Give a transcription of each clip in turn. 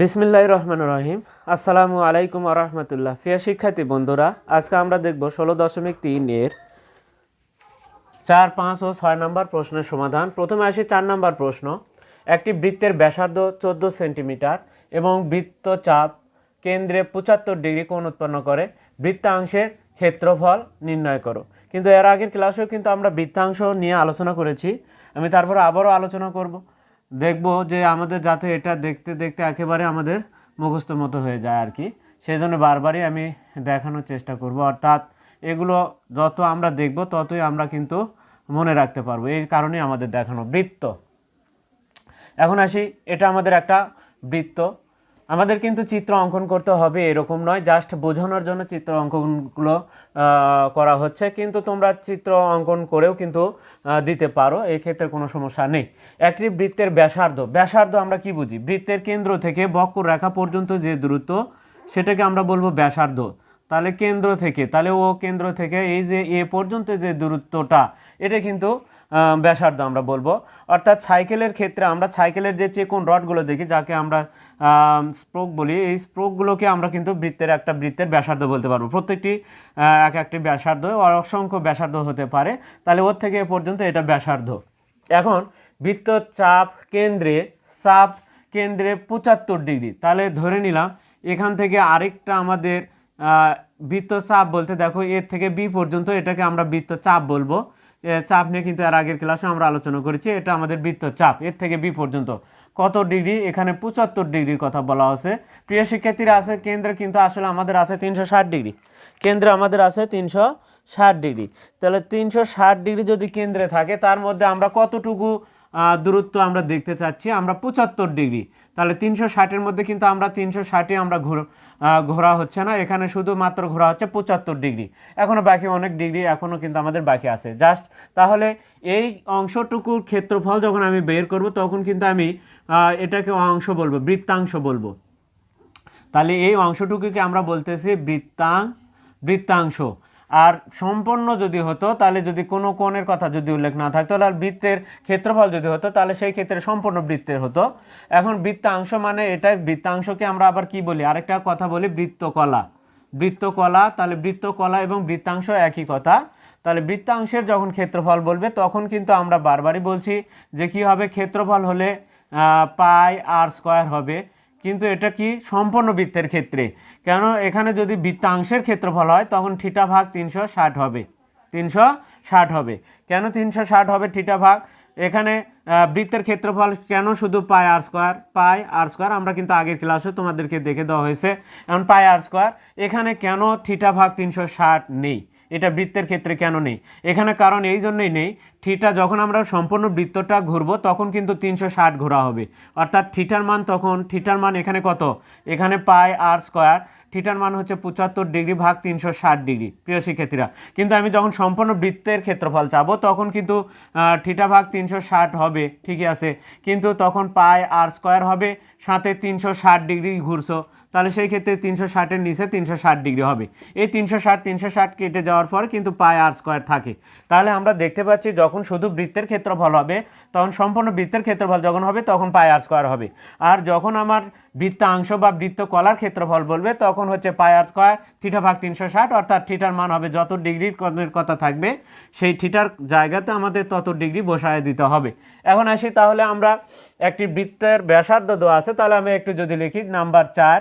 বিসমিল্লাহ রহমান রহিম আসসালামু আলাইকুম আরহামতুল্লাহ ফিয়া শিক্ষার্থী বন্ধুরা, আজকে আমরা দেখব ষোলো দশমিক তিন এর চার, পাঁচ ও ছয় নম্বর প্রশ্নের সমাধান। প্রথমে আসি চার নম্বর প্রশ্ন। একটি বৃত্তের ব্যাসার্ধ চোদ্দ সেন্টিমিটার এবং বৃত্তচাপ কেন্দ্রে পঁচাত্তর ডিগ্রি কোণ উৎপন্ন করে। বৃত্তাংশের ক্ষেত্রফল নির্ণয় করো। কিন্তু এর আগের ক্লাসেও কিন্তু আমরা বৃত্তাংশ নিয়ে আলোচনা করেছি। আমি তারপরে আবারও আলোচনা করব। দেখব যে আমাদের যাতে এটা দেখতে দেখতে একেবারে আমাদের মুখস্থ মতো হয়ে যায় আর কি। সেই জন্য বারবারই আমি দেখানোর চেষ্টা করব। অর্থাৎ এগুলো যত আমরা দেখব, ততই আমরা কিন্তু মনে রাখতে পারব। এই কারণেই আমাদের দেখানো বৃত্ত। এখন আসি, এটা আমাদের একটা বৃত্ত। আমাদের কিন্তু চিত্র অঙ্কন করতে হবে এরকম নয় জাস্ট বোঝানোর জন্য চিত্র অঙ্কনগুলো করা হচ্ছে। কিন্তু তোমরা চিত্র অঙ্কন করেও কিন্তু দিতে পারো এই ক্ষেত্রে কোনো সমস্যা নেই। একটি বৃত্তের ব্যাসার্ধ ব্যাসার্ধ আমরা কি বুঝি? বৃত্তের কেন্দ্র থেকে বক্ররেখা পর্যন্ত যে দূরত্ব, সেটাকে আমরা বলব ব্যাসার্ধ। তাহলে কেন্দ্র থেকে, তাহলে ও কেন্দ্র থেকে এই যে এ পর্যন্ত যে দূরত্বটা, এটা কিন্তু ব্যাসার্ধ আমরা বলব। অর্থাৎ সাইকেলের ক্ষেত্রে আমরা সাইকেলের যে চেকোন রডগুলো দেখি যাকে আমরা স্প্রোক বলি এই স্প্রোকগুলোকে আমরা কিন্তু বৃত্তের একটা বৃত্তের ব্যাসার্ধ বলতে পারব। প্রত্যেকটি এক একটি ব্যাসার্ধ অসংখ্য ব্যাসার্ধ হতে পারে। তাহলে ওর থেকে পর্যন্ত এটা ব্যাসার্ধ। এখন বৃত্ত চাপ কেন্দ্রে চাপ কেন্দ্রে পঁচাত্তর ডিগ্রি। তাহলে ধরে নিলাম এখান থেকে আরেকটা আমাদের আহ, বৃত্তচাপ বলতে দেখো এর থেকে বি পর্যন্ত এটাকে আমরা বৃত্তচাপ বলব। এ, চাপ নিয়ে কিন্তু এর আগের ক্লাসে আমরা আলোচনা করেছি। এটা আমাদের বৃত্ত চাপ। এর থেকে বি পর্যন্ত। কত ডিগ্রি? এখানে পঁচাত্তর ডিগ্রির কথা বলা হচ্ছে প্রিয় শিক্ষার্থীরা আছে, কেন্দ্রে কিন্তু আসলে আমাদের আছে তিনশো ষাট ডিগ্রি। কেন্দ্রে আমাদের আছে তিনশো ষাট ডিগ্রি। তাহলে তিনশো ষাট ডিগ্রি যদি কেন্দ্রে থাকে, তার মধ্যে আমরা কতটুকু দূরত্ব আমরা দেখতে চাচ্ছি? আমরা পঁচাত্তর ডিগ্রি। তাহলে তিনশো ষাটের মধ্যে কিন্তু আমরা তিনশো ষাটে আমরা ঘোর ঘোরা হচ্ছে না। এখানে শুধুমাত্র ঘোরা হচ্ছে পঁচাত্তর ডিগ্রি। এখনও বাকি অনেক ডিগ্রি এখনও কিন্তু আমাদের বাকি আছে। জাস্ট তাহলে এই অংশটুকুর ক্ষেত্রফল যখন আমি বের করব, তখন কিন্তু আমি এটাকে অংশ বলব, বৃত্তাংশ বলব। তাহলে এই অংশটুকুকে আমরা বলতেছি বৃত্তাং, বৃত্তাংশ। আর সম্পন্ন যদি হতো, তাহলে যদি কোনো কোণের কথা যদি উল্লেখ না থাকতো, তাহলে বৃত্তের ক্ষেত্রফল যদি হতো, তাহলে সেই ক্ষেত্রে সম্পূর্ণ বৃত্তের হতো। এখন বৃত্তাংশ মানে এটা বৃত্তাংশকে আমরা আবার কি বলি? আরেকটা কথা বলি, বৃত্তকলা। বৃত্তকলা, তাহলে বৃত্তকলা এবং বৃত্তাংশ একই কথা। তাহলে বৃত্তাংশের যখন ক্ষেত্রফল বলবে, তখন কিন্তু আমরা বারবারই বলছি যে কি হবে? ক্ষেত্রফল হলে পাই আর স্কোয়ার হবে। কিন্তু এটা কি সম্পূর্ণ বৃত্তের ক্ষেত্রে? কেন এখানে যদি বৃত্তাংশের ক্ষেত্রফল হয়, তখন থিটা ভাগ তিনশো ষাট হবে। তিনশো ষাট হবে। কেন তিনশো ষাট হবে থিটা ভাগ? এখানে বৃত্তের ক্ষেত্রফল কেন শুধু পাই আর স্কোয়ার? পাই আর স্কোয়ার আমরা কিন্তু আগের ক্লাসে তোমাদেরকে দেখে দেওয়া হয়েছে। এখন পাই আর স্কোয়ার, এখানে কেন থিটা ভাগ তিনশো ষাট নেই? এটা বৃত্তের ক্ষেত্রে কেন নেই? এখানে কারণ এই জন্যই নেই, থিটা যখন আমরা সম্পূর্ণ বৃত্তটা ঘুরবো, তখন কিন্তু তিনশো ষাট ঘোরা হবে। অর্থাৎ থিটার মান তখন, থিটার মান এখানে কত? এখানে পাই আর স্কোয়ার, থিটার মান হচ্ছে পঁচাত্তর ডিগ্রি ভাগ তিনশো ষাট ডিগ্রি, প্রিয় শিক্ষার্থীরা। কিন্তু আমি যখন সম্পূর্ণ বৃত্তের ক্ষেত্রফল চাবো, তখন কিন্তু থিটা ভাগ তিনশো ষাট হবে, ঠিকই আছে। কিন্তু তখন পাই আর স্কোয়ার হবে, সাথে তিনশো ষাট ডিগ্রি ঘুরছো। তাহলে সেই ক্ষেত্রে তিনশো ষাটের নিচে তিনশো ষাট ডিগ্রি হবে। এই তিনশো ষাট তিনশো ষাট কেটে যাওয়ার পর কিন্তু পাই আর স্কোয়ার থাকে। তাহলে আমরা দেখতে পাচ্ছি যখন শুধু বৃত্তের ক্ষেত্রফল হবে, তখন সম্পূর্ণ বৃত্তের ক্ষেত্রফল যখন হবে, তখন পাই আর স্কোয়ার হবে। আর যখন আমার বৃত্তাংশ বা বৃত্ত কলার ক্ষেত্রফল বলবে, তখন হচ্ছে পাই আর স্কোয়ার থিটা ভাগ তিনশো ষাট, অর্থাৎ থিটার মান হবে যত ডিগ্রির কথা থাকবে, সেই থিটার জায়গাতে আমাদের তত ডিগ্রি বসায় দিতে হবে। এখন আসি তাহলে আমরা একটি বৃত্তের ব্যাসার্ধ দেওয়া আছে, তাহলে আমি একটু যদি লিখি, নাম্বার চার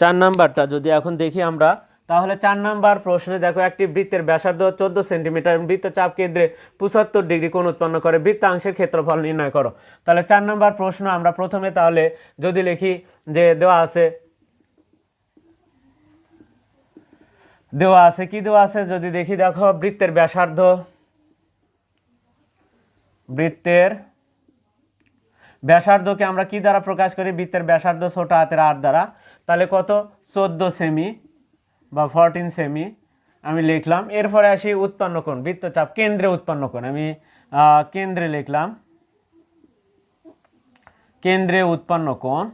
চার নাম্বারটা, যদি এখন দেখি আমরা, তাহলে চার নাম্বার প্রশ্নে দেখো একটি বৃত্তের ব্যাসার্ধ চোদ্দ সেন্টিমিটার এবং বৃত্ত চাপ কেন্দ্রে পঁচাত্তর ডিগ্রি কোণ উৎপন্ন করে, বৃত্তাংশের ক্ষেত্রফল নির্ণয় করো। তাহলে চার নাম্বার প্রশ্ন আমরা প্রথমে তাহলে যদি লিখি যে দেওয়া আছে দেওয়া আছে, কি দেওয়া আছে? যদি দেখি দেখো বৃত্তের ব্যাসার্ধ, বৃত্তের ব্যাসার্ধকে আমরা কি দ্বারা প্রকাশ করি? বৃত্তের ব্যাসার্ধ ছোট হাতের আর দ্বারা। তাহলে কত? চোদ্দ সেমি বা ফরটিন সেমি। আমি লিখলাম। এরপরে আসি উৎপন্ন কোণ, বৃত্তচাপ কেন্দ্রে উৎপন্ন কোণ। আমি কেন্দ্রে লিখলাম। কেন্দ্রে উৎপন্ন কোণ।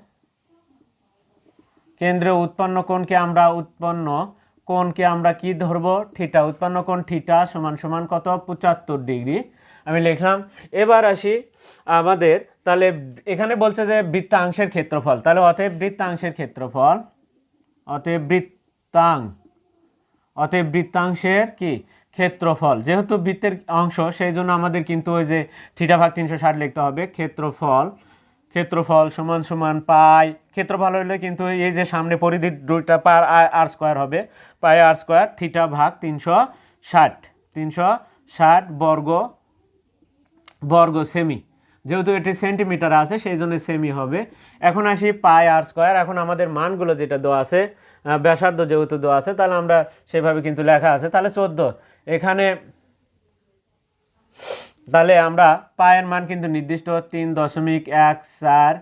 কেন্দ্রে উৎপন্ন কোণকে আমরা উৎপন্ন কোণকে আমরা কি ধরবো? থিটা। উৎপন্ন কোণ থিটা সমান সমান কত? পঁচাত্তর ডিগ্রি। আমি লিখলাম। এবার আসি আমাদের, তাহলে এখানে বলছে যে বৃত্তাংশের ক্ষেত্রফল। তাহলে অতএব বৃত্তাংশের ক্ষেত্রফল, অতএব বৃত্তাং, অতএব বৃত্তাংশের কি? ক্ষেত্রফল। যেহেতু বৃত্তের অংশ সেই জন্য আমাদের কিন্তু ওই যে থিটা ভাগ তিনশো ষাট লিখতে হবে। ক্ষেত্রফল ক্ষেত্রফল সমান সমান পাই। ক্ষেত্রফল হলে কিন্তু এই যে সামনে পরিধি দুইটা পার আর স্কোয়ার হবে। পাই আর স্কোয়ার থিটা ভাগ তিনশো ষাট। তিনশো ষাট বর্গ বর্গ সেমি যেহেতু এটি সেন্টিমিটার আছে, সেই জন্য সেমি হবে। এখন আসি পাই আর স্কোয়ার এখন আমাদের মানগুলো যেটা দেওয়া আছে ব্যাসার্ধ যেহেতু দেওয়া আছে, তাহলে আমরা সেভাবে কিন্তু লেখা আছে। তাহলে চোদ্দ। এখানে তাহলে আমরা পায়ের মান কিন্তু নির্দিষ্ট তিন দশমিক এক চার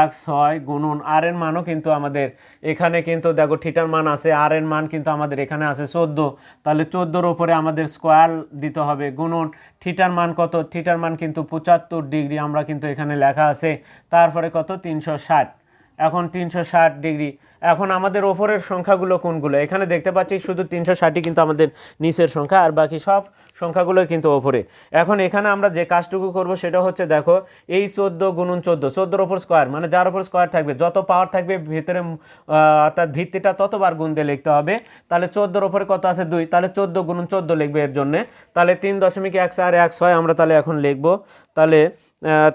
এক, ছয় গুণন আর এর মানও কিন্তু আমাদের এখানে কিন্তু দেখো থিটার মান আছে আর এর মান কিন্তু আমাদের এখানে আছে চোদ্দ। তাহলে চোদ্দোর ওপরে আমাদের স্কোয়ার দিতে হবে গুণন থিটার মান কত? থিটার মান কিন্তু পঁচাত্তর ডিগ্রি আমরা কিন্তু এখানে লেখা আছে, তারপরে কত? তিনশো ষাট। এখন তিনশো ষাট ডিগ্রি। এখন আমাদের ওপরের সংখ্যাগুলো কোনগুলো? এখানে দেখতে পাচ্ছি শুধু তিনশো ষাটই কিন্তু আমাদের নিচের সংখ্যা, আর বাকি সব সংখ্যাগুলো কিন্তু ওপরে। এখন এখানে আমরা যে কাজটুকু করব সেটা হচ্ছে দেখো, এই চোদ্দ গুণন চোদ্দ, চোদ্দোর ওপর স্কোয়ার মানে যার ওপর স্কোয়ার থাকবে, যত পাওয়ার থাকবে ভিতরে অর্থাৎ ভিত্তিটা ততবার গুণ দিয়ে লিখতে হবে। তাহলে চোদ্দোর ওপরে কত আছে? দুই। তাহলে চোদ্দ গুণুন চোদ্দ লিখবে এর জন্যে। তাহলে তিন দশমিক এক চার এক ছয় আমরা তাহলে এখন লিখব। তাহলে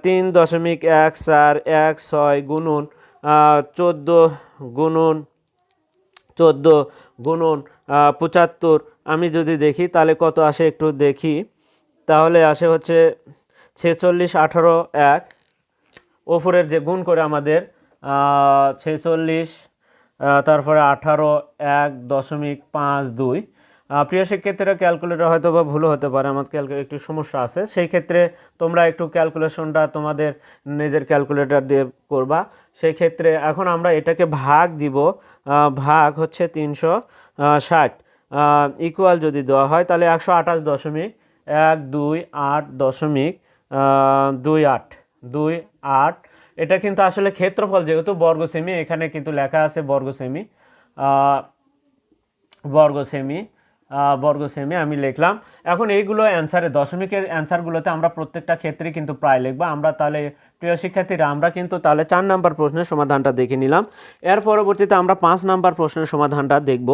তিন দশমিক এক চার এক ছয় গুণন চোদ্দ গুণন চোদ্দ গুণন পঁচাত্তর। আমি যদি দেখি, তাহলে কত আসে একটু দেখি। তাহলে আসে হচ্ছে ছেচল্লিশ, আঠারো, এক। ওপরের যে গুণ করে আমাদের ছেচল্লিশ তারপরে আঠারো, এক দশমিক পাঁচ দুই। প্রিয় শিক্ষার্থীরা ক্যালকুলেটর হয়তো বা ভুলও হতে পারে, আমার ক্যালকুলেট একটু সমস্যা আছে। সেই ক্ষেত্রে তোমরা একটু ক্যালকুলেশনটা তোমাদের নিজের ক্যালকুলেটর দিয়ে করবা। সেই ক্ষেত্রে এখন আমরা এটাকে ভাগ দিব ভাগ হচ্ছে তিনশো ষাট ইকুয়াল যদি দেওয়া হয় তাহলে একশো আঠাশ দশমিক এক দুই আট দশমিক দুই আট দুই আট। এটা কিন্তু আসলে ক্ষেত্রফল, যেহেতু বর্গ সেমি এখানে কিন্তু লেখা আছে বর্গ সেমি বর্গ সেমি বর্গ সেমি আমি লিখলাম। এখন এইগুলো অ্যান্সারে দশমিকের অ্যান্সারগুলোতে আমরা প্রত্যেকটা ক্ষেত্রেই কিন্তু প্রায় লিখব। আমরা তাহলে প্রিয় শিক্ষার্থীরা, আমরা কিন্তু তাহলে চার নাম্বার প্রশ্নের সমাধানটা দেখে নিলাম। এর পরবর্তীতে আমরা পাঁচ নাম্বার প্রশ্নের সমাধানটা দেখব।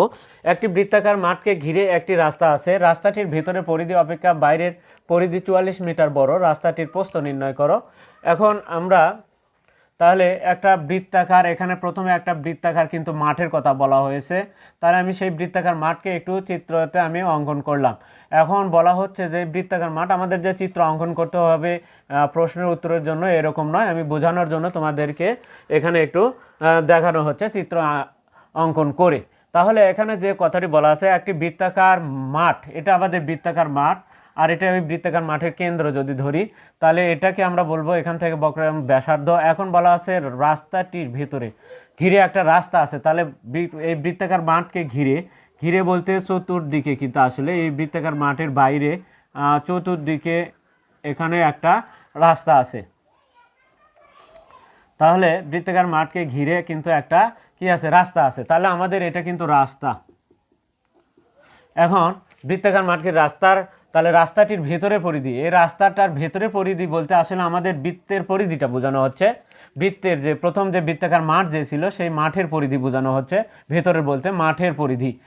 একটি বৃত্তাকার মাঠকে ঘিরে একটি রাস্তা আছে। রাস্তাটির ভেতরে পরিধি অপেক্ষা বাইরের পরিধি চুয়াল্লিশ মিটার বড়। রাস্তাটির প্রস্থ নির্ণয় করো। এখন আমরা তাহলে একটা বৃত্তাকার, এখানে প্রথমে একটা বৃত্তাকার কিন্তু মাঠের কথা বলা হয়েছে। তাহলে আমি সেই বৃত্তাকার মাঠকে একটু চিত্রতে আমি অঙ্কন করলাম। এখন বলা হচ্ছে যে বৃত্তাকার মাঠ, আমাদের যে চিত্র অঙ্কন করতে হবে প্রশ্নের উত্তরের জন্য এরকম নয়। আমি বোঝানোর জন্য তোমাদেরকে এখানে একটু দেখানো হচ্ছে চিত্র অঙ্কন করে। তাহলে এখানে যে কথাটি বলা আছে, একটি বৃত্তাকার মাঠ, এটা আমাদের বৃত্তাকার মাঠ। আর এটা আমি বৃত্তাকার মাঠের কেন্দ্র যদি ধরি, তাহলে এটাকে আমরা বলব এখান থেকে বক্রাম ব্যাসার্ধ। এখন বলা আছে রাস্তাটির ভিতরে। ঘিরে একটা রাস্তা আছে, তাহলে এই বৃত্তাকার মাঠকে ঘিরে ঘিরে বলতে চতুর্দিকে কিন্তু আসলে এই বৃত্তাকার মাঠের বাইরে চতুর্দিকে এখানে একটা রাস্তা আছে। তাহলে বৃত্তাকার মাঠকে ঘিরে কিন্তু একটা কি আছে, রাস্তা আছে। তাহলে আমাদের এটা কিন্তু রাস্তা। এখন বৃত্তাকার মাঠকে রাস্তার তাহলে রাস্তাটির ভেতরে পরিধি। এই রাস্তাটার ভেতরে পরিধি বলতে আসলে আমাদের বৃত্তের পরিধিটা বোঝানো হচ্ছে। বৃত্তের যে, প্রথম যে বৃত্তাকার মাঠ যে ছিল, সেই মাঠের পরিধি বোঝানো হচ্ছে। ভেতরের বলতে মাঠের পরিধি।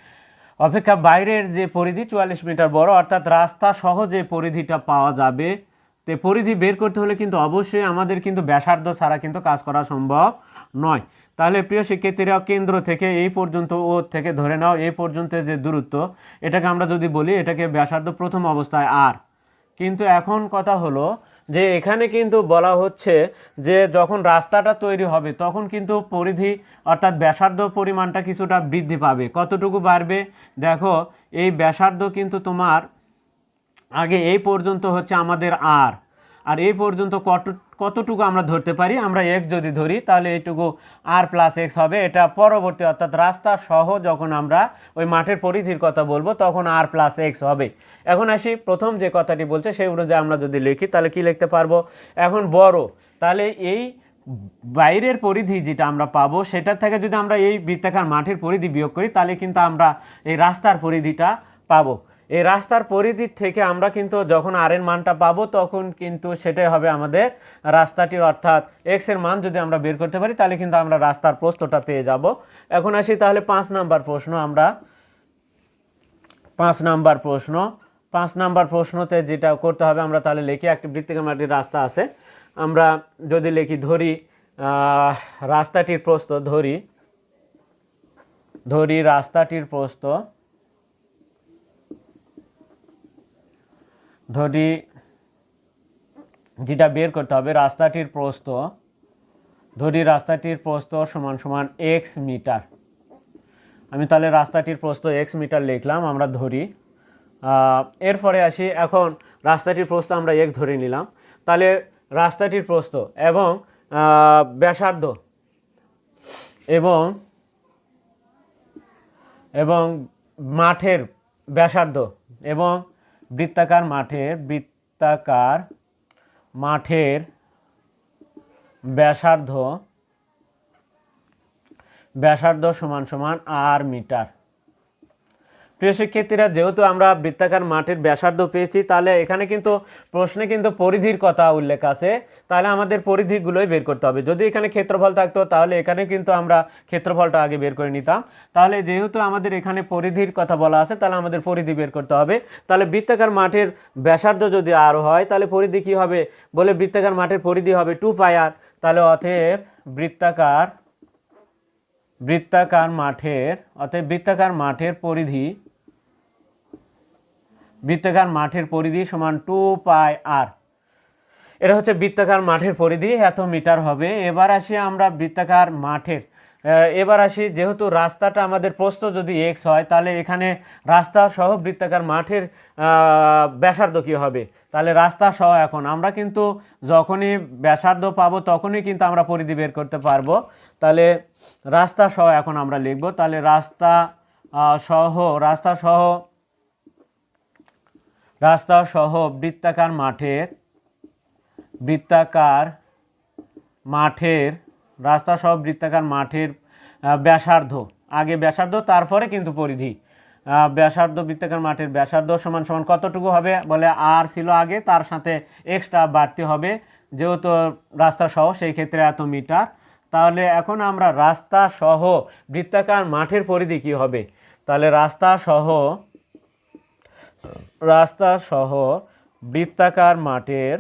অপেক্ষা বাইরের যে পরিধি, চুয়াল্লিশ মিটার বড়, অর্থাৎ রাস্তা সহ যে পরিধিটা পাওয়া যাবে। তে পরিধি বের করতে হলে কিন্তু অবশ্যই আমাদের কিন্তু ব্যাসার্ধ ছাড়া কিন্তু কাজ করা সম্ভব নয়। তাহলে প্রিয় শিক্ষার্থীরা, কেন্দ্র থেকে এই পর্যন্ত ও থেকে ধরে নাও, এই পর্যন্ত যে দূরত্ব, এটাকে আমরা যদি বলি, এটাকে ব্যাসার্ধ প্রথম অবস্থায় আর। কিন্তু এখন কথা হলো যে এখানে কিন্তু বলা হচ্ছে যে যখন রাস্তাটা তৈরি হবে, তখন কিন্তু পরিধি অর্থাৎ ব্যাসার্ধ পরিমাণটা কিছুটা বৃদ্ধি পাবে। কতটুকু বাড়বে? দেখো, এই ব্যাসার্ধ কিন্তু তোমার আগে এই পর্যন্ত হচ্ছে আমাদের আর। আর এই পর্যন্ত কত কতটুকু আমরা ধরতে পারি? আমরা এক্স যদি ধরি, তাহলে এইটুকু আর প্লাস এক্স হবে। এটা পরবর্তী অর্থাৎ রাস্তা সহ যখন আমরা ওই মাঠের পরিধির কথা বলব, তখন আর প্লাস এক্স হবে। এখন আসি, প্রথম যে কথাটি বলছে, সেই অনুযায়ী আমরা যদি লিখি, তাহলে কি লিখতে পারব? এখন বড়, তাহলে এই বাইরের পরিধি যেটা আমরা পাবো, সেটার থেকে যদি আমরা এই বৃত্তাকার মাঠের পরিধি বিয়োগ করি, তাহলে কিন্তু আমরা এই রাস্তার পরিধিটা পাবো। এই রাস্তার পরিধির থেকে আমরা কিন্তু যখন আর এর মানটা পাবো, তখন কিন্তু সেটাই হবে আমাদের রাস্তাটির, অর্থাৎ এক্সের মান যদি আমরা বের করতে পারি, তাহলে কিন্তু আমরা রাস্তার প্রস্থটা পেয়ে যাব। এখন আসি তাহলে পাঁচ নাম্বার প্রশ্ন আমরা। পাঁচ নাম্বার প্রশ্ন। পাঁচ নাম্বার প্রশ্নতে যেটা করতে হবে, আমরা তাহলে লিখি, একটি বৃত্তিকার মাটির রাস্তা আছে। আমরা যদি লিখি, ধরি রাস্তাটির প্রস্থ, ধরি ধরি রাস্তাটির প্রস্থ। ধরি যেটা বের করতে হবে, রাস্তাটির প্রস্থ ধরি রাস্তাটির প্রস্থ সমান সমান এক্স মিটার। আমি তাহলে রাস্তাটির প্রস্থ এক্স মিটার লিখলাম, আমরা ধরি। এরপরে আসি, এখন রাস্তাটির প্রস্থ আমরা এক্স ধরে নিলাম। তাহলে রাস্তাটির প্রস্থ এবং ব্যাসার্ধ এবং এবং মাঠের ব্যাসার্ধ এবং বৃত্তাকার মাঠের বৃত্তাকার মাঠের ব্যাসার্ধ ব্যাসার্ধ সমান সমান আর মিটার। প্রিয় শিক্ষার্থীরা, যেহেতু আমরা বৃত্তাকার মাঠের ব্যাসার্ধ পেয়েছি, তাহলে এখানে কিন্তু প্রশ্নে কিন্তু পরিধির কথা উল্লেখ আছে। তাহলে আমাদের পরিধিগুলোই বের করতে হবে। যদি এখানে ক্ষেত্রফল থাকতো, তাহলে এখানে কিন্তু আমরা ক্ষেত্রফলটা আগে বের করে নিতাম। তাহলে যেহেতু আমাদের এখানে পরিধির কথা বলা আছে, তাহলে আমাদের পরিধি বের করতে হবে। তাহলে বৃত্তাকার মাঠের ব্যাসার্ধ যদি আর হয়, তাহলে পরিধি কি হবে? বলে বৃত্তাকার মাঠের পরিধি হবে টু পায়ার তাহলে অতএব বৃত্তাকার বৃত্তাকার মাঠের, অতএব বৃত্তাকার মাঠের পরিধি বৃত্তাকার মাঠের পরিধি সমান টু পাই আর। এটা হচ্ছে বৃত্তাকার মাঠের পরিধি, এত মিটার হবে। এবার আসি আমরা বৃত্তাকার মাঠের। এবার আসি, যেহেতু রাস্তাটা আমাদের প্রস্থ যদি এক্স হয়, তাহলে এখানে রাস্তা সহ বৃত্তাকার মাঠের ব্যাসার্ধ কী হবে? তাহলে রাস্তা সহ এখন। আমরা কিন্তু যখনই ব্যাসার্ধ পাবো, তখনই কিন্তু আমরা পরিধি বের করতে পারব। তাহলে রাস্তা সহ এখন আমরা লিখব। তাহলে রাস্তা সহ রাস্তা সহ রাস্তা সহ বৃত্তাকার মাঠের বৃত্তাকার মাঠের রাস্তা সহ বৃত্তাকার মাঠের ব্যাসার্ধ। আগে ব্যাসার্ধ, তারপরে কিন্তু পরিধি। ব্যাসার্ধ, বৃত্তাকার মাঠের ব্যাসার্ধ সমান সমান কতটুকু হবে বলে আর ছিল আগে, তার সাথে এক্সট্রা বাড়তি হবে। যেহেতু রাস্তা সহ সেই ক্ষেত্রে এত মিটার। তাহলে এখন আমরা রাস্তা সহ বৃত্তাকার মাঠের পরিধি কি হবে? তাহলে রাস্তা সহ রাস্তা সহ বৃত্তাকার মাঠের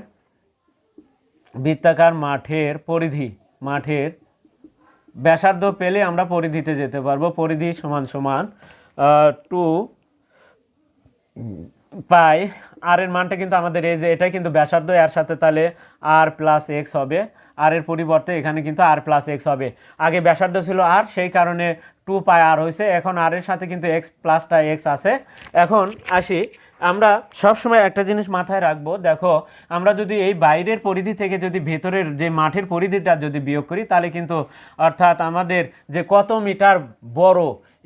বৃত্তাকার মাঠের পরিধি, মাঠের ব্যাসার্ধ পেলে আমরা পরিধিতে যেতে পারব। পরিধি সমান সমান টু পাই আর এর মানটা কিন্তু আমাদের এই যে, এটাই কিন্তু ব্যাসার্ধ, এর সাথে তাহলে আর প্লাস এক্স হবে। আর এর পরিবর্তে এখানে কিন্তু আর প্লাস এক্স হবে। আগে ব্যাসার্ধ ছিল আর সেই কারণে টু পাই আর হয়েছে। এখন আর এর সাথে কিন্তু এক্স প্লাসটা এক্স আছে। এখন আসি, আমরা সবসময় একটা জিনিস মাথায় রাখব। দেখো, আমরা যদি এই বাইরের পরিধি থেকে যদি ভেতরের যে মাঠের পরিধিটা যদি বিয়োগ করি, তাহলে কিন্তু অর্থাৎ আমাদের যে কত মিটার বড়,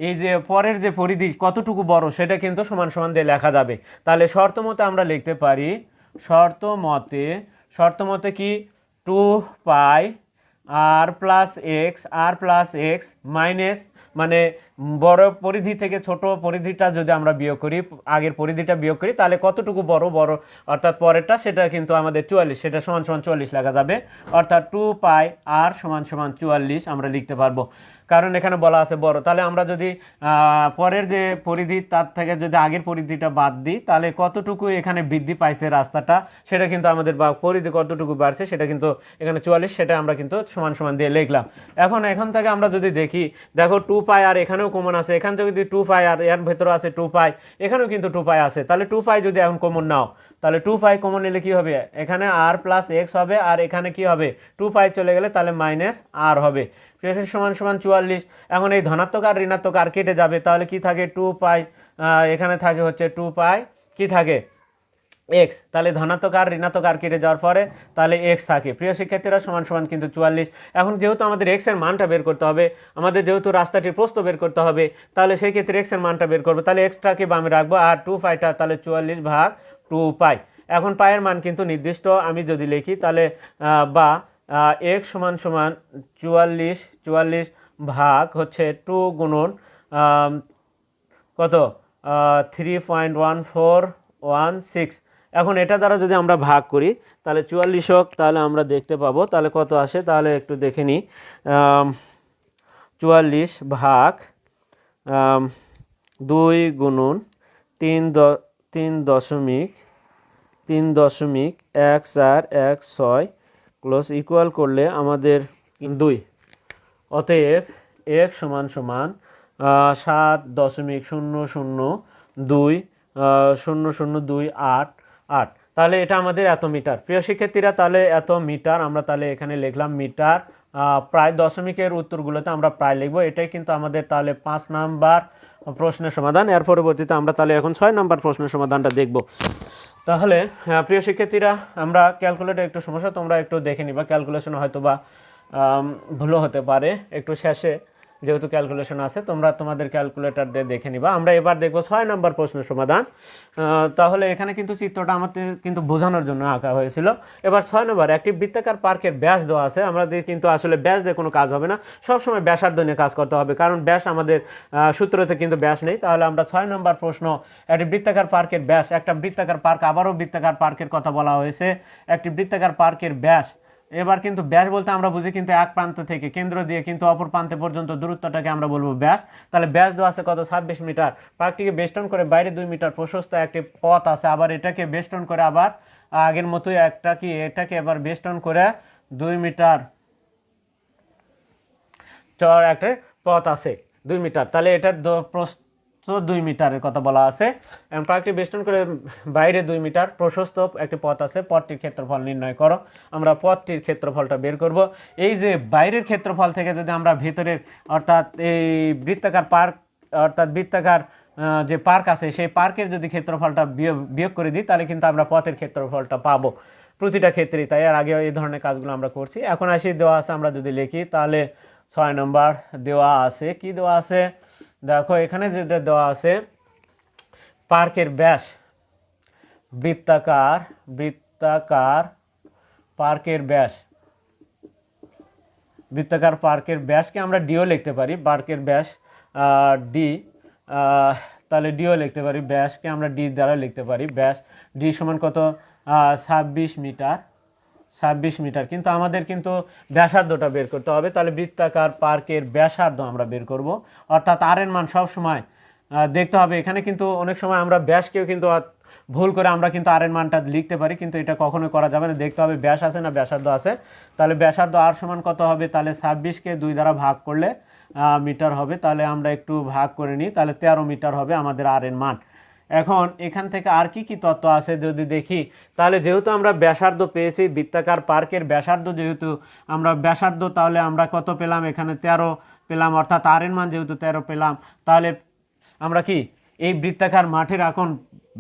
এই যে পরের যে পরিধি কতটুকু বড়, সেটা কিন্তু সমান সমান দিয়ে লেখা যাবে। তাহলে শর্ত মতে আমরা লিখতে পারি, শর্ত মতে শর্ত মতে কি? Two pi r plus x r plus x minus মানে বড় পরিধি থেকে ছোট পরিধিটা যদি আমরা বিয়োগ করি, আগের পরিধিটা বিয়োগ করি, তাহলে কতটুকু বড় বড় অর্থাৎ পরেরটা, সেটা কিন্তু আমাদের চুয়াল্লিশ, সেটা সমান সমান চুয়াল্লিশ লাগা যাবে। অর্থাৎ টু পাই আর সমান সমান চুয়াল্লিশ আমরা লিখতে পারব। কারণ এখানে বলা আছে বড়। তাহলে আমরা যদি পরের যে পরিধি, তার থেকে যদি আগের পরিধিটা বাদ দিই, তাহলে কতটুকু এখানে বৃদ্ধি পাইছে রাস্তাটা, সেটা কিন্তু আমাদের বা পরিধি কতটুকু বাড়ছে, সেটা কিন্তু এখানে চুয়াল্লিশ, সেটা আমরা কিন্তু সমান সমান দিয়ে লিখলাম। এখন এখন থেকে আমরা যদি দেখি, দেখো টু পাই আর এখানেও কমন আছে, এখান থেকে যদি টু পাই আর এর ভেতরে আছে টু পাই, এখানেও কিন্তু টু পাই আছে। তাহলে টু পাই যদি এখন কমন নাও, তাহলে টু পাই কমন নিলে কী হবে? এখানে আর প্লাস এক্স হবে, আর এখানে কি হবে? টু পাই চলে গেলে তাহলে মাইনাস আর হবে। এখানে সমান সমান চুয়াল্লিশ। এখন এই ধনাত্মক আর ঋণাত্মক আর কেটে যাবে, তাহলে কি থাকে? টু পাই এখানে থাকে হচ্ছে টু পাই কি থাকে? এক্স তাহলে ধনাত্মক আর ঋণাত্মক আর কেটে যাওয়ার পরে তাহলে এক্স থাকে। প্রিয় শিক্ষার্থীরা, সমান সমান কিন্তু চুয়াল্লিশ। এখন যেহেতু আমাদের এক্সের মানটা বের করতে হবে, আমাদের যেহেতু রাস্তাটির প্রস্থ বের করতে হবে, তাহলে সেই ক্ষেত্রে এক্সের মানটা বের করব। তাহলে এক্সটাকে বামে রাখব আর টু পাইটা তাহলে চুয়াল্লিশ ভাগ টু পাই এখন পায়ের মান কিন্তু নির্দিষ্ট, আমি যদি লিখি তাহলে বা এক্স সমান সমান চুয়াল্লিশ চুয়াল্লিশ ভাগ হচ্ছে টু গুণন কত? Three point one four one six. এখন এটা দ্বারা যদি আমরা ভাগ করি, তাহলে চুয়াল্লিশ হোক, তাহলে আমরা দেখতে পাবো, তাহলে কত আসে? তাহলে একটু দেখে নিই। চুয়াল্লিশ ভাগ দুই গুণন তিন দ, তিন দশমিক তিন দশমিক এক চার এক ছয় ক্লোজ ইকুয়াল করলে আমাদের দুই। অতএব এক সমান সমান সাত দশমিক শূন্য শূন্য দুই শূন্য শূন্য দুই আট আট। তাহলে এটা আমাদের এত মিটার। প্রিয় শিক্ষার্থীরা, তাহলে এত মিটার আমরা তাহলে এখানে লিখলাম মিটার প্রায় দশমিকের উত্তরগুলোতে আমরা প্রায় লিখব। এটাই কিন্তু আমাদের তাহলে পাঁচ নাম্বার প্রশ্নের সমাধান। এর পরবর্তীতে আমরা তাহলে এখন ছয় নাম্বার প্রশ্নের সমাধানটা দেখব। তাহলে প্রিয় শিক্ষার্থীরা, আমরা ক্যালকুলেটর একটু সমস্যা, তোমরা একটু দেখে নিবা। ক্যালকুলেশন হয়তো বা ভুলও হতে পারে, একটু শেষে। যেহেতু ক্যালকুলেশন আছে, তোমরা তোমাদের ক্যালকুলেটর দিয়ে দেখে নিবা। আমরা এবার দেখব ছয় নম্বর প্রশ্নের সমাধান। তাহলে এখানে কিন্তু চিত্রটা আমাদের কিন্তু বোঝানোর জন্য আঁকা হয়েছিল। এবার ছয় নম্বর, একটি বৃত্তাকার পার্কের ব্যাস দেওয়া আছে। আমাদের কিন্তু আসলে ব্যাস দিয়ে কোনো কাজ হবে না। সবসময় ব্যাসার্ধ নিয়ে কাজ করতে হবে, কারণ ব্যাস আমাদের সূত্রতে কিন্তু ব্যাস নেই। তাহলে আমরা ছয় নম্বর প্রশ্ন, একটি বৃত্তাকার পার্কের ব্যাস, একটা বৃত্তাকার পার্ক, আবারও বৃত্তাকার পার্কের কথা বলা হয়েছে। একটি বৃত্তাকার পার্কের ব্যাস এবার কিন্তু ব্যাস বলতে আমরা বুঝি কিন্তু এক প্রান্ত থেকে কেন্দ্র দিয়ে কিন্তু অপর প্রান্তে পর্যন্ত দূরত্বটাকে আমরা বলব ব্যাস। তাহলে ব্যাস দেওয়া আছে কত? ছাব্বিশ মিটার। পার্কটিকে বেষ্টন করে বাইরে দুই মিটার প্রশস্ত একটি পথ আছে। আবার এটাকে বেষ্টন করে আবার আগের মতোই একটা কি, এটাকে এবার বেষ্টন করে দুই মিটার চর একটা পথ আছে। দুই মিটার। তাহলে এটার প্রস্থ দুই মিটারের কথা বলা আছে। এবং পার্কটি বেষ্টন করে বাইরে দুই মিটার প্রশস্ত একটি পথ আছে। পথটির ক্ষেত্রফল নির্ণয় করো। আমরা পথটির ক্ষেত্রফলটা বের করব। এই যে বাইরের ক্ষেত্রফল থেকে যদি আমরা ভেতরের, অর্থাৎ এই বৃত্তাকার পার্ক, অর্থাৎ বৃত্তাকার যে পার্ক আছে, সেই পার্কের যদি ক্ষেত্রফলটা বিয়োগ করে দিই, তাহলে কিন্তু আমরা পথের ক্ষেত্রফলটা পাবো। প্রতিটা ক্ষেত্রেই তাই। আর আগে এই ধরনের কাজগুলো আমরা করছি। এখন আসি দেওয়া আছে, আমরা যদি লিখি, তাহলে ছয় নম্বর দেওয়া আছে। কি দেওয়া আছে? দেখো, এখানে যেটা দেওয়া আছে, পার্কের ব্যাস, বৃত্তাকার বৃত্তাকার পার্কের ব্যাস। বৃত্তাকার পার্কের ব্যাসকে আমরা ডিও লিখতে পারি, পার্কের ব্যাস ডি তাহলে ডিও লিখতে পারি, ব্যাসকে আমরা ডি দ্বারা লিখতে পারি, ব্যাস ডি সমান কত? ছাব্বিশ মিটার। ছাব্বিশ মিটার। কিন্তু আমাদের কিন্তু ব্যাসার্ধটা বের করতে হবে তাহলে বৃত্তাকার পার্কের ব্যাসার্ধ আমরা বের করব। অর্থাৎ আর এর মান সবসময় আহ, দেখতে হবে। এখানে কিন্তু অনেক সময় আমরা ব্যাসকেও কিন্তু ভুল করে আমরা কিন্তু আর এর মানটা লিখতে পারি কিন্তু এটা কখনোই করা যাবে না। দেখতে হবে ব্যাস আছে না ব্যাসার্ধ আছে। তাহলে ব্যাসার্ধ আর সমান কত হবে? তাহলে ছাব্বিশকে দুই দ্বারা ভাগ করলে মিটার হবে। তাহলে আমরা একটু ভাগ করে নিই তাহলে তেরো মিটার হবে আমাদের আর এর মান। এখন এখান থেকে আর কি কি তত্ত্ব আছে যদি দেখি, তাহলে যেহেতু আমরা ব্যাসার্ধ পেয়েছি, বৃত্তাকার পার্কের ব্যাসার্ধ যেহেতু, আমরা ব্যাসার্ধ তাহলে আমরা কত পেলাম? এখানে তেরো পেলাম, অর্থাৎ আর এর মান যেহেতু তেরো পেলাম, তাহলে আমরা কি এই বৃত্তাকার মাঠের এখন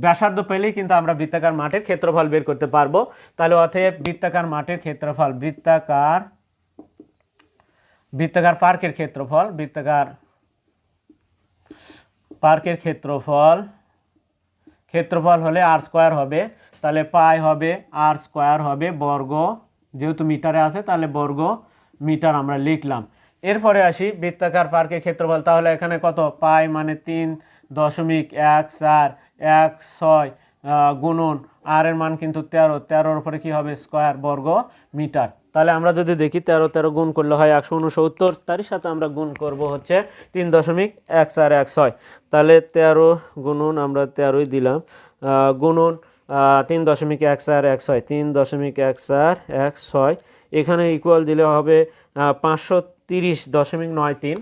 ব্যাসার্ধ পেলেই কিন্তু আমরা বৃত্তাকার মাঠের ক্ষেত্রফল বের করতে পারব। তাহলে অতএব বৃত্তাকার মাঠের ক্ষেত্রফল, বৃত্তাকার বৃত্তাকার পার্কের ক্ষেত্রফল, বৃত্তাকার পার্কের ক্ষেত্রফল ক্ষেত্রফল হলে আর স্কোয়ার হবে, তাহলে পাই হবে আর স্কোয়ার হবে বর্গ, যেহেতু মিটারে আছে, তাহলে বর্গ মিটার আমরা লিখলাম। এরপরে আসি বৃত্তাকার পার্কের ক্ষেত্রফল, তাহলে এখানে কত? পাই মানে তিন দশমিক এক চার, এক ছয় গুণন। আর এর মান কিন্তু তেরো, তেরোর উপরে কী হবে? স্কোয়ার বর্গ মিটার। তাহলে আমরা যদি দেখি তেরো তেরো গুণ করলে হয় একশো উনসত্তর, তারই সাথে আমরা গুণ করব হচ্ছে তিন দশমিক এক চার এক ছয়। তাহলে তেরো গুণন আমরা তেরোই দিলাম গুণন তিন দশমিক এক চার এক ছয়, তিন দশমিক এক চার এক ছয়। এখানে ইকুয়াল দিলে হবে পাঁচশো তিরিশ দশমিক নয় তিন।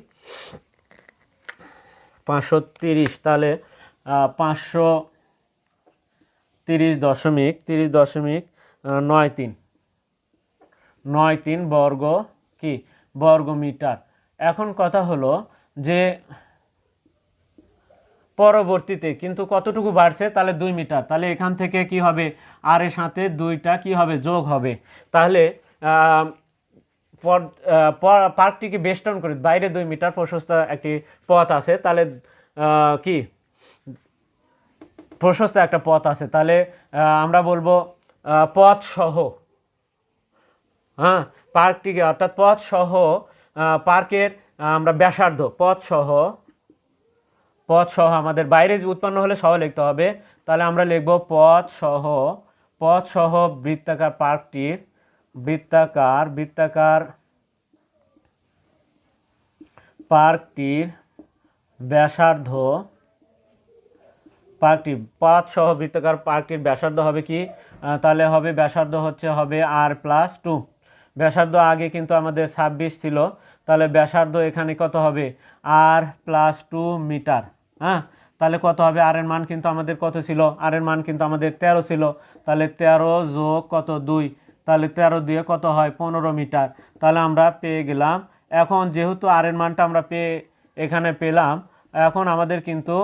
পাঁচশো তিরিশ, তাহলে পাঁচশো তিরিশ দশমিক তিরিশ দশমিক নয় তিন। নয় তিন বর্গ কি? বর্গ মিটার এখন কথা হলো যে পরবর্তীতে কিন্তু কতটুকু বাড়ছে? তাহলে দুই মিটার। তাহলে এখান থেকে কি হবে? আর এর সাথে দুইটা কি হবে? যোগ হবে। তাহলে পার্কটিকে বেষ্টন করে, বাইরে দুই মিটার প্রশস্ত একটি পথ আছে। তাহলে কি? প্রশস্ত একটা পথ আছে। তাহলে আমরা বলব পথ সহ হ্যাঁ পার্কটিকে অর্থাৎ পথ সহ পার্কের আমরা ব্যাসার্ধ পথ সহ পথ সহ আমাদের বাইরে উৎপন্ন হলে সহ লিখতে হবে। তাহলে আমরা লিখব পথ সহ পথ সহ বৃত্তাকার পার্কটির, বৃত্তাকার বৃত্তাকার পার্কটির ব্যাসার্ধ, পার্কটি পাঁচ সহ বৃত্তাকার পার্কটির ব্যাসার্ধ হবে কি? তাহলে হবে, ব্যাসার্ধ হচ্ছে, হবে আর প্লাস টু ব্যাসার্ধ আগে কিন্তু আমাদের ছাব্বিশ ছিল। তাহলে ব্যাসার্ধ এখানে কত হবে? আর প্লাস টু মিটার হ্যাঁ? তাহলে কত হবে? আর এর মান কিন্তু আমাদের কত ছিল? আর এর মান কিন্তু আমাদের তেরো ছিল। তাহলে তেরো যোগ কত? দুই। তাহলে তেরো দিয়ে কত হয়? পনেরো মিটার তাহলে আমরা পেয়ে গেলাম। এখন যেহেতু আর এর মানটা আমরা পেয়ে এখানে পেলাম, এখন আমাদের কিন্তু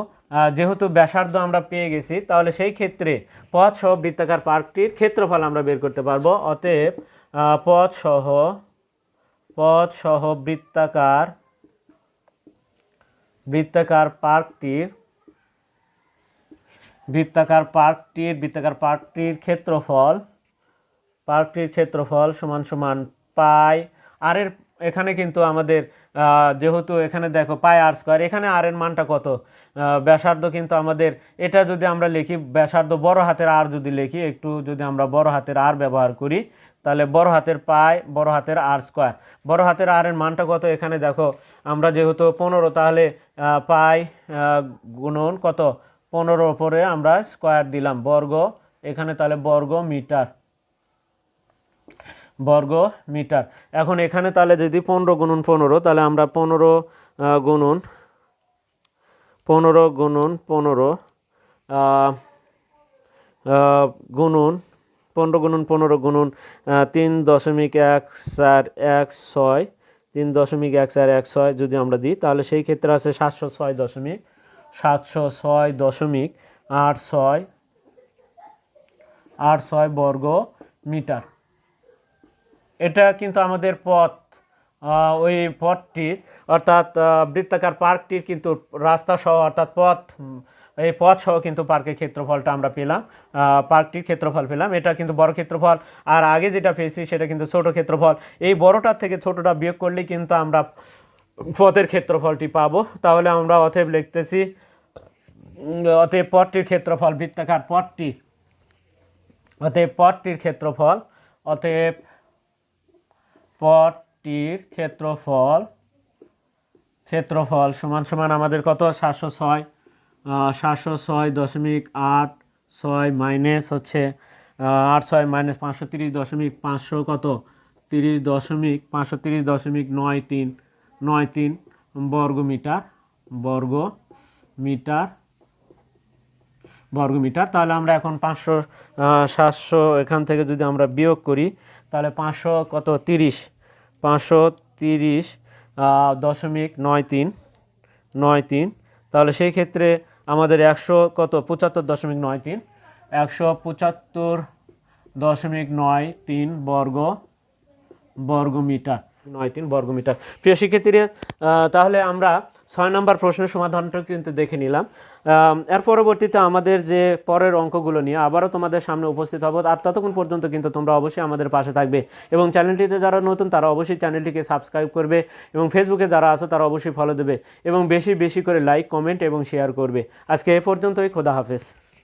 যেহেতু ব্যাসার্ধ আমরা পেয়ে গেছি, তাহলে সেই ক্ষেত্রে পথ সহ বৃত্তাকার পার্কটির ক্ষেত্রফল আমরা বের করতে পারব। অতএব আহ, পথ সহ পথ সহ বৃত্তাকার বৃত্তাকার পার্কটির বৃত্তাকার পার্কটির বৃত্তাকার পার্কটির ক্ষেত্রফল পার্কটির ক্ষেত্রফল সমান সমান পাই আর এর এখানে কিন্তু আমাদের যেহেতু এখানে দেখো পাই আর স্কোয়ার এখানে আর এর মানটা কত? ব্যাসার্ধ কিন্তু আমাদের এটা যদি আমরা লিখি ব্যাসার্ধ বড় হাতের আর যদি লিখি একটু যদি আমরা বড় হাতের আর ব্যবহার করি তাহলে বড় হাতের পায় বড় হাতের আর স্কোয়ার বড় হাতের আর এর মানটা কত? এখানে দেখো, আমরা যেহেতু পনেরো, তাহলে পাই গুণন কত? পনেরো ওপরে আমরা স্কোয়ার দিলাম, বর্গ। এখানে তাহলে বর্গ মিটার। বর্গ মিটার। এখন এখানে তাহলে যদি পনেরো গুণন পনেরো, তাহলে আমরা পনেরো গুণন পনেরো গুণন পনেরো গুণন পনেরো গুণন পনেরো গুণন তিন দশমিক এক চার এক ছয়, তিন দশমিক এক চার এক ছয় যদি আমরা দিই, তাহলে সেই ক্ষেত্রে আছে সাতশো ছয় দশমিক, সাতশো ছয় দশমিক আট ছয় আট ছয় বর্গ মিটার। এটা কিন্তু আমাদের পথ ওই পথটির, অর্থাৎ বৃত্তাকার পার্কটির কিন্তু রাস্তা সহ, অর্থাৎ পথ এই পথ সহ কিন্তু পার্কের ক্ষেত্রফলটা আমরা পেলাম। পার্কটির ক্ষেত্রফল পেলাম। এটা কিন্তু বড় ক্ষেত্রফল। আর আগে যেটা পেয়েছি সেটা কিন্তু ছোট ক্ষেত্রফল। এই বড়টার থেকে ছোটটা বিয়োগ করলে কিন্তু আমরা পথের ক্ষেত্রফলটি পাবো। তাহলে আমরা অতএব লিখতেছি অতএব পথটির ক্ষেত্রফল বৃত্তাকার পথটি। অতএব পথটির ক্ষেত্রফল, অতএব পথটির ক্ষেত্রফল ক্ষেত্রফল সমান সমান আমাদের কত? সাতশো ছয়। সাতশো ছয় দশমিক আট ছয় মাইনাস হচ্ছে আট ছয় মাইনাস পাঁচশো তিরিশ দশমিক পাঁচশো কত? তিরিশ দশমিক পাঁচশো তিরিশ দশমিক নয় তিন নয় তিন বর্গ মিটার বর্গ মিটার বর্গমিটার। তাহলে আমরা এখন পাঁচশো সাতশো এখান থেকে যদি আমরা বিয়োগ করি, তাহলে পাঁচশো কত? তিরিশ। পাঁচশো তিরিশ দশমিক নয় তিন নয় তিন। তাহলে সেই ক্ষেত্রে আমাদের একশো কত? পঁচাত্তর দশমিক নয় তিন। একশো পঁচাত্তর দশমিক নয় তিন বর্গ বর্গমিটার। নয় তিন বর্গমিটার। প্রিয় শিক্ষার্থীরা তাহলে আমরা ছয় নম্বর প্রশ্নের সমাধানটা কিন্তু দেখে নিলাম। এর পরবর্তীতে আমাদের যে পরের অঙ্কগুলো নিয়ে আবারও তোমাদের সামনে উপস্থিত হব। আর ততক্ষণ পর্যন্ত কিন্তু তোমরা অবশ্যই আমাদের পাশে থাকবে এবং চ্যানেলটিতে যারা নতুন তারা অবশ্যই চ্যানেলটিকে সাবস্ক্রাইব করবে এবং ফেসবুকে যারা আছো তারা অবশ্যই ফলো দেবে এবং বেশি বেশি করে লাইক কমেন্ট এবং শেয়ার করবে। আজকে এ পর্যন্তই, খোদা হাফেজ।